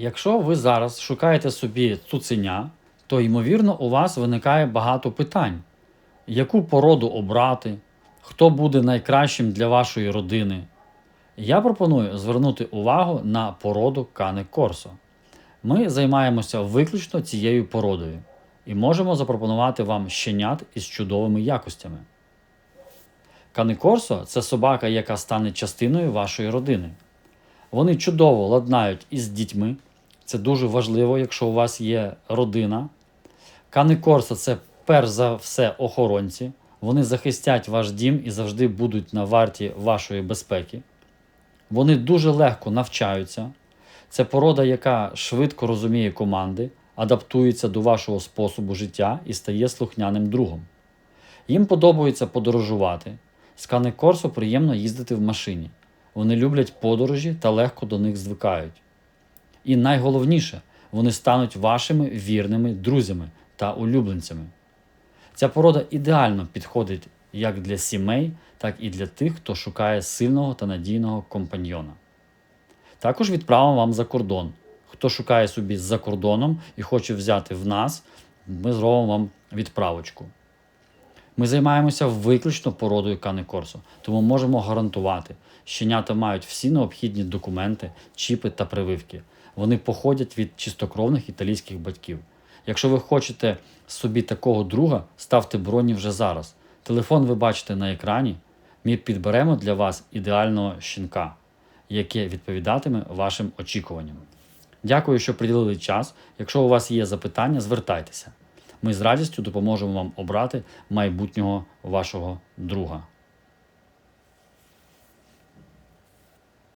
Якщо ви зараз шукаєте собі цуценя, то ймовірно у вас виникає багато питань: яку породу обрати, хто буде найкращим для вашої родини. Я пропоную звернути увагу на породу Кане Корсо. Ми займаємося виключно цією породою і можемо запропонувати вам щенят із чудовими якостями. Кане Корсо це собака, яка стане частиною вашої родини. Вони чудово ладнають із дітьми. Це дуже важливо, якщо у вас є родина. Кани Корсо це перш за все охоронці. Вони захистять ваш дім і завжди будуть на варті вашої безпеки. Вони дуже легко навчаються. Це порода, яка швидко розуміє команди, адаптується до вашого способу життя і стає слухняним другом. Їм подобається подорожувати. З Кане Корсо приємно їздити в машині. Вони люблять подорожі та легко до них звикають. І найголовніше, вони стануть вашими вірними друзями та улюбленцями. Ця порода ідеально підходить як для сімей, так і для тих, хто шукає сильного та надійного компаньйона. Також відправимо вам за кордон. Хто шукає собі за кордоном і хоче взяти в нас, ми зробимо вам відправочку. Ми займаємося виключно породою Кане Корсо, тому можемо гарантувати, щенята мають всі необхідні документи, чіпи та прививки. Вони походять від чистокровних італійських батьків. Якщо ви хочете собі такого друга, ставте броні вже зараз. Телефон ви бачите на екрані. Ми підберемо для вас ідеального щенка, яке відповідатиме вашим очікуванням. Дякую, що приділили час. Якщо у вас є запитання, звертайтеся. Ми з радістю допоможемо вам обрати майбутнього вашого друга.